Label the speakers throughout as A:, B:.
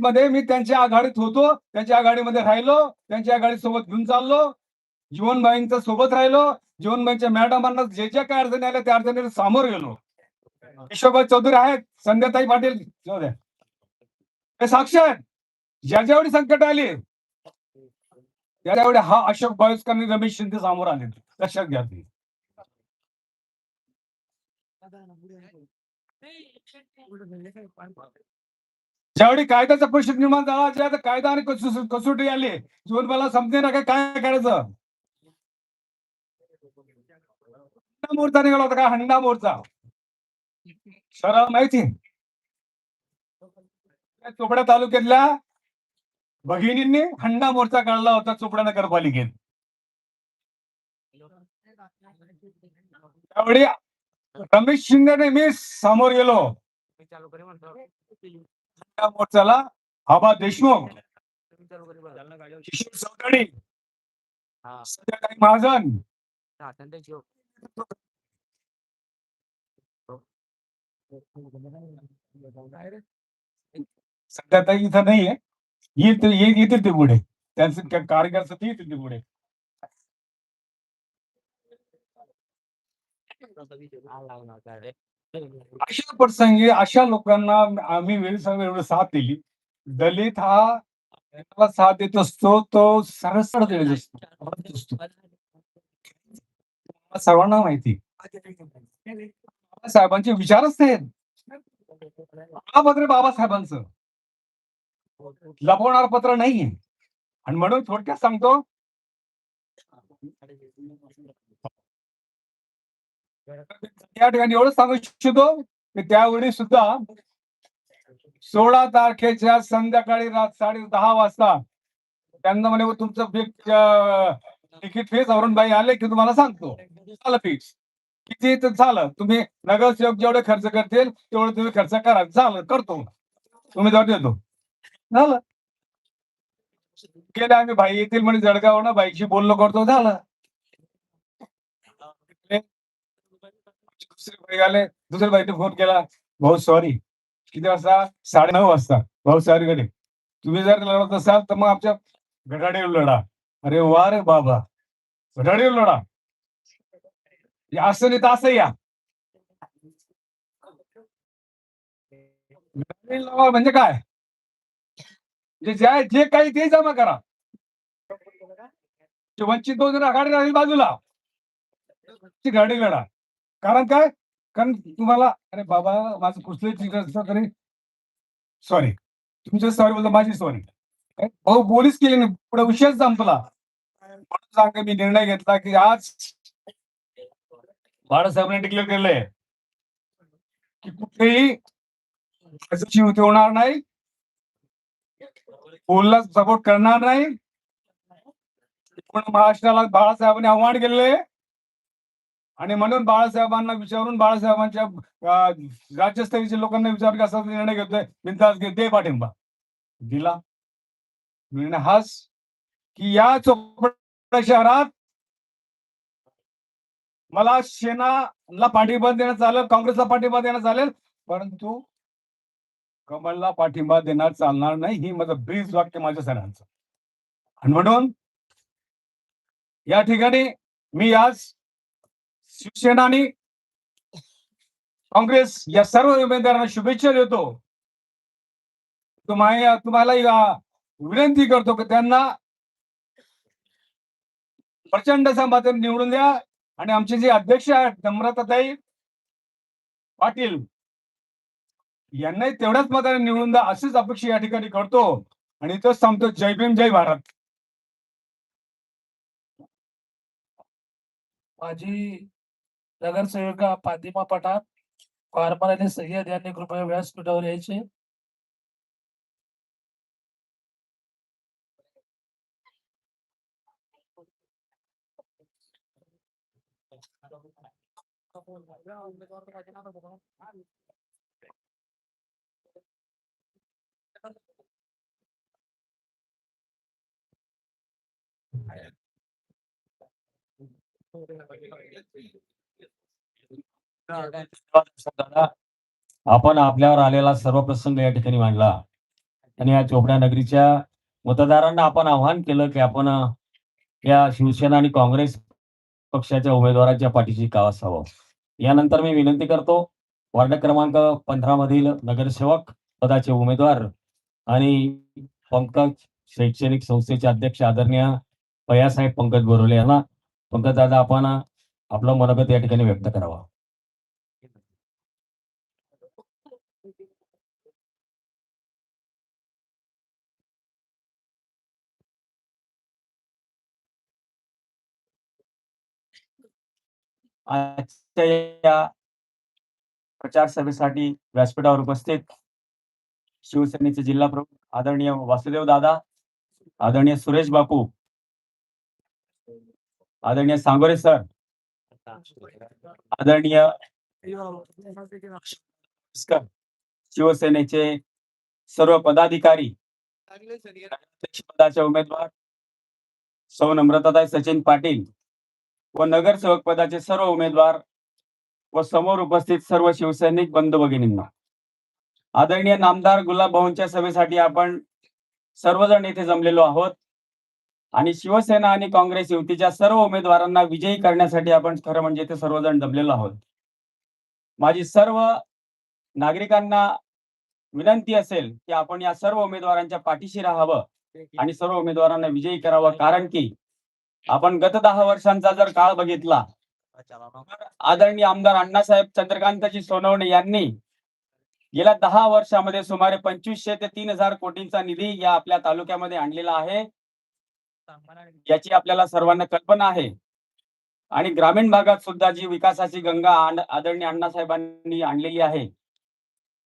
A: मध्ये मी त्यांच्या आघाडीत होतो त्यांच्या आघाडीमध्ये राहिलो त्यांच्या आघाडी सोबत घेऊन चाललो जीवनबाईंच्या सोबत राहिलो जीवनबाईंच्या मॅडमांना जे जे काय अडचणी आल्या त्या अडचणीला सामोर गेलो. ईश्वरभाई चौधरी आहेत संध्याताई पाटील हे साक्ष आहेत. ज्या ज्यावेळी संकट आली त्यावेळी हा अशोक बायोस्कर आणि रमेश शिंदे समोर आले. लक्षात घ्या ते. ज्यावेळी कायद्याचा प्रश्न निर्माण झाला ज्या कायदा आणि कसोटी आली जीवन मला समजे ना काय काय करायचं? मोर्चा निघाला होता का? हंडा मोर्चा. शहराला माहिती? चोपड्या तालुक्यातल्या भगिनींनी हंडा मोर्चा काढला होता चोपडा नगरपालिकेत. त्यावेळी रमेश शिंदे मी समोर गेलो. मोर्चाला आबा देशमुख किशोर चौधरी संध्याकाळी महाजन. सध्या ताई इथं नाहीये. येत ये- येतील ते पुढे. त्यांचे का- कार्यकर्ते येतील ते पुढे. अशा प्रसंगी अशा लोकांना आम्ही वेळी साथ दिली. दलित हा त्याला साथ देत असतो तो सरळ देत असतो सर्वांना माहिती बाबासाहेबांचे विचारच नाहीत पत्र बाबासाहेबांचं. लपवणार पत्र नाहीये. आणि म्हणून थोडक्यात सांगतो या ठिकाणी एवढं सांगू इच्छितो की त्यावेळी सुद्धा सोळा तारखेच्या संध्याकाळी रात साडे दहा वाजता त्यांना म्हणे तुमचं तिकीट फीस बाई आले की तुम्हाला सांगतो. झालं फिक्स किती तर झालं तुम्ही नगरसेवक जेवढे खर्च करतील तेवढं तुम्ही खर्च करा. झालं करतो. तुम्ही जाऊन देतो झालं. गेले आम्ही भाई येतील म्हणजे जळगाव ना बाईकशी बोललो करतो. झालं. दुसरे आले. दुसऱ्या बाईने फोन केला. भाऊ सॉरी किती वाजता? साडे नऊ वाजता. भाऊ सॉरी कडे तुम्ही जर लढत असाल तर मग आमच्या गटाडीवर लढा अरे वा रे बाबा. घटाडे लढा असं नाही तर असं या. म्हणजे काय? म्हणजे ज्या जे काही ते जमा करा. वंचित बहुजन आघाडी राहील बाजूला. ती गाडी लढा. कारण काय? कारण तुम्हाला अरे बाबा माझं कुठलंही तरी. सॉरी तुमच्या सॉरी बोलतो माझी सॉरी भाऊ बोलीच केली नाही. पुढे विषयच संपला. म्हणून सांग मी निर्णय घेतला की आज बाळासाहेबांनी डिक्लेअर केलंय की कुठेही त्याची युती होणार नाही. बोलला सपोर्ट करणार नाही. महाराष्ट्राला बाळासाहेबांनी आव्हान केलेलं आहे आणि म्हणून बाळासाहेबांना विचारून बाळासाहेबांच्या राज्यस्तरीच्या राज्यस्तरीय लोकांना विचारून असा निर्णय घेतोय बिनधास्त घे दे पाठिंबा. दिला. निर्णय हाच की या चोपडा शहरात मला सेनाला पाठिंबा देणं चालेल काँग्रेसला पाठिंबा देणं चालेल परंतु कमलला पाठिंबा देणार चालणार नाही ही माझं ब्रीज वाक्य माझ्या सरांचं आणि म्हणून या ठिकाणी मी आज शिवसेना आणि काँग्रेस या सर्व उमेदवारांना शुभेच्छा देतो. तुम्हाला तुम्हाला विनंती करतो की त्यांना प्रचंड संपादन निवडून द्या आणि आमचे जे अध्यक्ष आहेत नम्रताताई पाटील यांनाही तेवढ्याच मताने निवडून द्या अशीच अपेक्षा या ठिकाणी करतो. आणि इथंच सांगतो जय भीम जय भारत.
B: माझी नगरसेविका फातिमा पठाण फार्मर आणि सय्यद यांनी कृपया व्यासपीठावर यायचे.
C: आपण आपल्यावर आलेला सर्व प्रसंग या ठिकाणी मांडला. आणि या चोपडा नगरीच्या मतदारांना आपण आव्हान केलं की आपण या शिवसेना आणि काँग्रेस पक्षाच्या उमेदवारांच्या पाठीशी का असावं? यानंतर मी विनंती करतो वार्ड क्रमांक पंधरा मधील नगरसेवक पदाचे उमेदवार आणि पंकज शैक्षणिक संस्थेचे अध्यक्ष आदरणीय भैयासाहेब पंकज बोरोले यांना. पंकज दादा आपण आपलं मनोगत या ठिकाणी व्यक्त करावा. आजच्या या प्रचार सभेसाठी व्यासपीठावर उपस्थित शिवसेनेचे जिल्हा प्रमुख आदरणीय वासुदेव दादा आदरणीय सुरेश बापू आदरणीय सांगोरे सर आदरणीय शिवसेनेचे सर्व पदाधिकारी पदाचे उमेदवार सौ नम्रताताई सचिन पाटील व नगरसेवक पदाचे सर्व उमेदवार व समोर उपस्थित सर्व शिवसैनिक बंधू भगिनींना आदरणीय नामदार गुलाब भाऊंच्या सभेसाठी आपण सर्वजण येथे जमलेलो आहोत. आणि शिवसेना आणि काँग्रेस युतीच्या सर्व उमेदवारांना विजयी करण्यासाठी आपण खरं म्हणजे ते सर्वजण जमलेलो आहोत. माझी सर्व नागरिकांना विनंती असेल की आपण या सर्व उमेदवारांच्या पाठीशी राहावं आणि सर्व उमेदवारांना विजयी करावं. कारण की आपण गत दहा वर्षांचा जर काळ बघितला आदरणीय आमदार अण्णासाहेब चंद्रकांतजी सोनवणे यांनी गेल्या दहा वर्षामध्ये सुमारे पंचवीसशे ते तीन हजार कोटींचा निधी या आपल्या तालुक्यामध्ये आणलेला आहे. याची आपल्याला सर्वांना कल्पना आहे. आणि ग्रामीण भागात सुद्धा जी विकासाची गंगा आदरणीय अण्णासाहेबांनी आणलेली आहे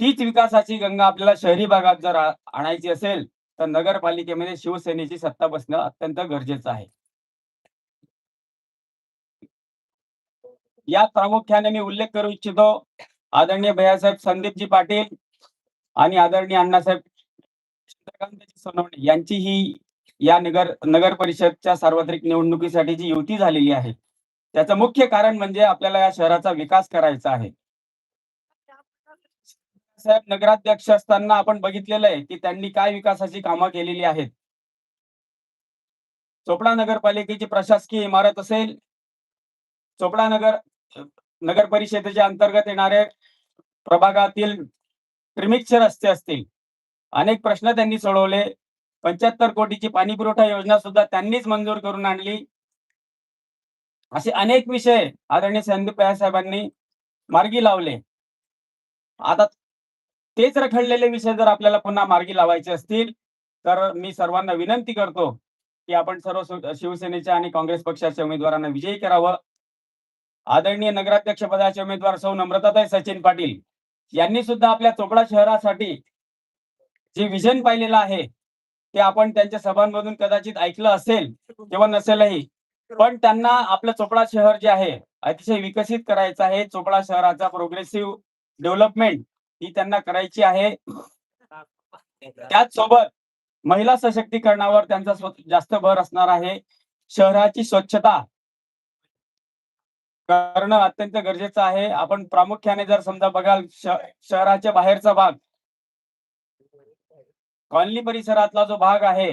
C: तीच विकासाची गंगा आपल्याला शहरी भागात जर आणायची असेल तर नगरपालिकेमध्ये शिवसेनेची सत्ता बसणं अत्यंत गरजेचं आहे. यात प्रामुख्याने मी उल्लेख करू इच्छितो आदरणीय भैयासाहेब संदीपजी पाटील आणि आदरणीय अण्णासाहेब सोनवणे यांची ही या नगर नगर परिषदच्या सार्वत्रिक निवडणुकीसाठी जी युती झालेली आहे त्याचं मुख्य कारण म्हणजे आपल्याला या शहराचा विकास करायचा आहे. साहेब नगराध्यक्ष असताना आपण बघितलेलं आहे की त्यांनी काय विकासाची कामं केलेली आहेत. चोपडा नगरपालिकेची प्रशासकीय इमारत असेल चोपडा नगर नगर परिषदेच्या अंतर्गत येणारे प्रभागातील त्रिमिक्ष रस्ते असतील. अनेक प्रश्न त्यांनी सोडवले. पंच्याहत्तर कोटीची पाणी पुरवठा योजना सुद्धा त्यांनीच मंजूर करून आणली. असे अनेक विषय आदरणीय संदीप साहेबांनी मार्गी लावले. आता तेच रखडलेले विषय जर आपल्याला पुन्हा मार्गी लावायचे असतील तर मी सर्वांना विनंती करतो की आपण सर्व शिवसेनेच्या आणि काँग्रेस पक्षाच्या उमेदवारांना विजयी करावं. आदरणीय नगराध्यक्ष पदाचे उमेदवार सौ नम्रताताई सचिन पाटील यांनी सुद्धा आपल्या चोपडा शहरासाठी जे विजन पाहिलेलं आहे ते आपण त्यांच्या सभांमधून कदाचित ऐकलं असेल किंवा नसेलही. पण त्यांना आपलं चोपडा शहर जे आहे अतिशय विकसित करायचं आहे. चोपडा शहराचा प्रोग्रेसिव्ह डेव्हलपमेंट ही त्यांना करायची आहे. त्याच सोबत महिला सशक्तीकरणावर त्यांचा जास्त भर असणार आहे. शहराची स्वच्छता करणं अत्यंत गरजेचं आहे. आपण प्रामुख्याने जर समजा बघाल शहराच्या बाहेरचा भाग कॉलनी परिसरातला जो भाग आहे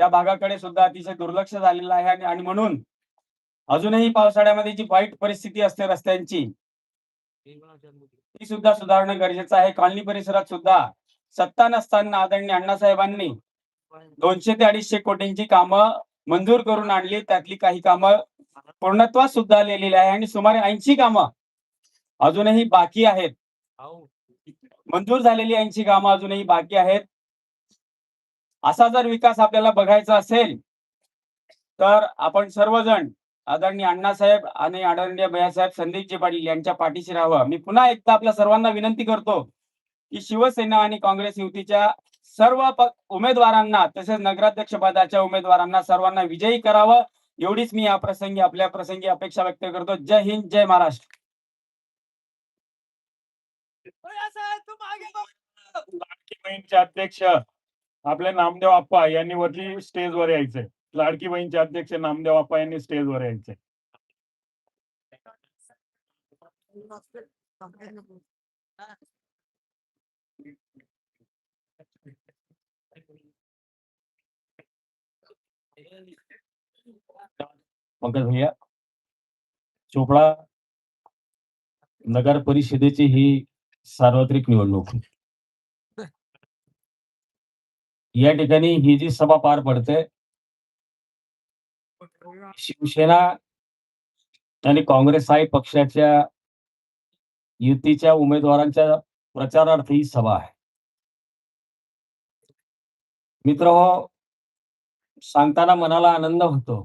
C: त्या भागाकडे सुद्धा अतिशय दुर्लक्ष झालेलं आहे आणि आणि म्हणून अजूनही पावसाळ्यामध्ये जी वाईट परिस्थिती असते रस्त्यांची ती सुद्धा सुधारणं गरजेचं आहे. कॉलनी परिसरात सुद्धा सत्ता नसताना आदरणीय अण्णासाहेबांनी दोनशे ते अडीचशे कोटींची कामं मंजूर करून आणली. त्यातली काही कामं पूर्णत्वात सुद्धा आलेली आहे आणि सुमारे ऐंशी कामं अजूनही बाकी आहेत. मंजूर झालेली ऐंशी कामं अजूनही बाकी आहेत. असा जर विकास आपल्याला बघायचा असेल तर आपण सर्वजण आदरणीय अण्णासाहेब आणि आदरणीय भैयासाहेब संदीपजी पाटील यांच्या पाठीशी राहावं. मी पुन्हा एकदा आपल्या सर्वांना विनंती करतो की शिवसेना आणि काँग्रेस युतीच्या सर्व उमेदवारांना तसेच नगराध्यक्ष पदाच्या उमेदवारांना सर्वांना विजयी करावं. एवढीच मी या प्रसंगी आपल्या प्रसंगी अपेक्षा व्यक्त करतो. जय हिंद जय महाराष्ट्र.
D: अध्यक्ष आपल्या नामदेव आप्पा यांनी वरती स्टेजवर यायचंय. लाडकी बहीणचे अध्यक्ष नामदेव आप्पा यांनी स्टेजवर यायचंय.
E: पंकज भैया चोपडा नगर परिषदेची ही सार्वत्रिक निवडणूक. या ठिकाणी ही जी सभा पार पडते शिवसेना आणि काँग्रेस आई पक्षाच्या युतीच्या उमेदवारांच्या प्रचारार्थ ही सभा आहे. मित्र हो सांगताना मनाला आनंद होतो.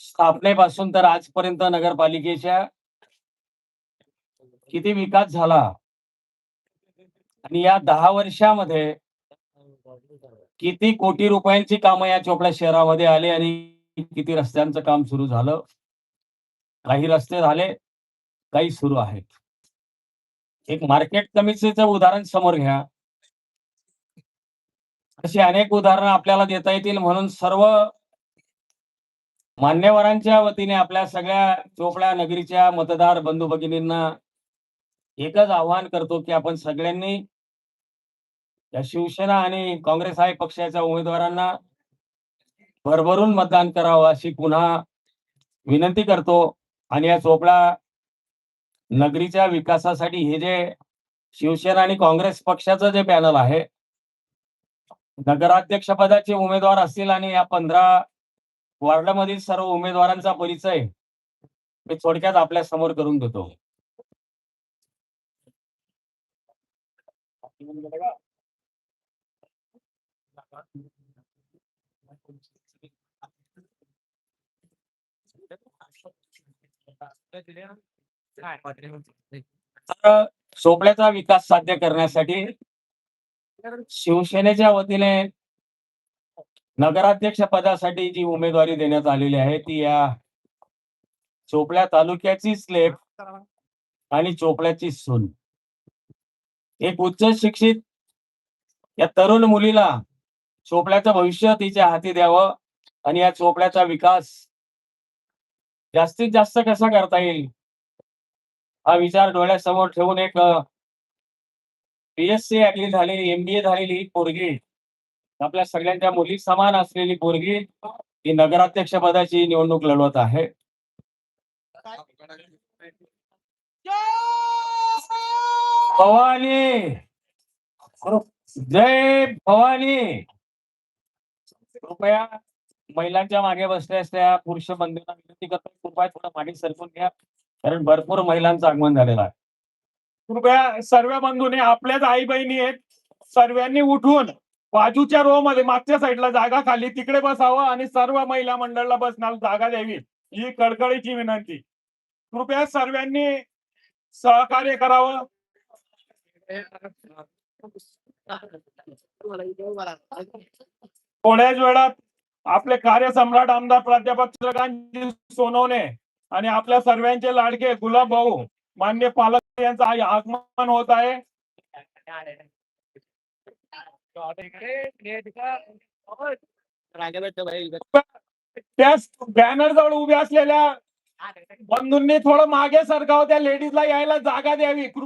E: स्थापनेपासून तर आजपर्यंत नगरपालिकेच्या किती विकास झाला? आणि या दहा वर्षामध्ये किती कोटी रुपयांची कामं या चोपड्या शहरामध्ये आले आणि किती रस्त्यांचं काम सुरू झालं? काही रस्ते झाले काही सुरू आहेत. एक मार्केट कमिटीचं उदाहरण समोर घ्या. अशी अनेक उदाहरणं आपल्याला देता येतील म्हणून सर्व मान्यवरांच्या वतीने आपल्या सगळ्या चोपड्या नगरीच्या मतदार बंधू भगिनींना एकच आवाहन करतो की आपण सगळ्यांनी या शिवसेना आणि काँग्रेस आहे पक्षाच्या उमेदवारांना भरभरून मतदान करावं अशी पुन्हा विनंती करतो. आणि या चोपडा नगरीच्या विकासासाठी हे जे शिवसेना आणि काँग्रेस पक्षाचं जे पॅनल आहे नगराध्यक्ष पदाचे उमेदवार असतील आणि या पंधरा वॉर्डामधील सर्व उमेदवारांचा परिचय मी थोडक्यात आपल्यासमोर करून देतो. चोपड्याचा विकास साध्य करण्यासाठी शिवसेनेच्या वतीने नगराध्यक्ष पदासाठी जी उमेदवारी देण्यात आलेली आहे ती या चोपड्या तालुक्याची स्लेप आणि चोपड्याची सून. एक उच्च शिक्षित या तरुण मुलीला चोपड्याचं भविष्य तिच्या हाती द्यावं आणि या चोपड्याचा विकास जास्तीत जास्त कसा करता येईल? हा विचार डोळ्यासमोर ठेवून एक बीएससी ऍग्री झालेली एमबीए झालेली ही पोरगी. आपल्या सगळ्यांच्या मुली समान असलेली पोरगी ही नगराध्यक्ष पदाची निवडणूक लढवत आहे. भवानी! जय भवानी! कृपया महिलांच्या मागे बसल्या असल्या पुरुष बंधूंना विनंती करतो कृपया थोडं मागे सरकून घ्या. कारण भरपूर महिलांचं आगमन झालेलं आहे.
D: कृपया सर्व बंधूने आपल्याच आई बहिणी आहेत सर्वांनी उठून बाजूच्या रो मध्ये मागच्या साईडला जागा खाली तिकडे बसावं आणि सर्व महिला मंडळाला बसणार जागा द्यावी ही कडकडीची विनंती. कृपया सर्वांनी सहकार्य करावं. थोड्याच वेळात आपले कार्यसम्राट आमदार प्राध्यापक चंद्रकांत सोनवणे आणि आपल्या सर्वांचे लाडके गुलाब भाऊ मान्य पालक यांचं आगमन होत आहे. त्याच बॅनर जवळ उभ्या असलेल्या बंधूंनी थोडं मागे सरकाव त्या लेडीजला यायला जागा द्यावी. कृपया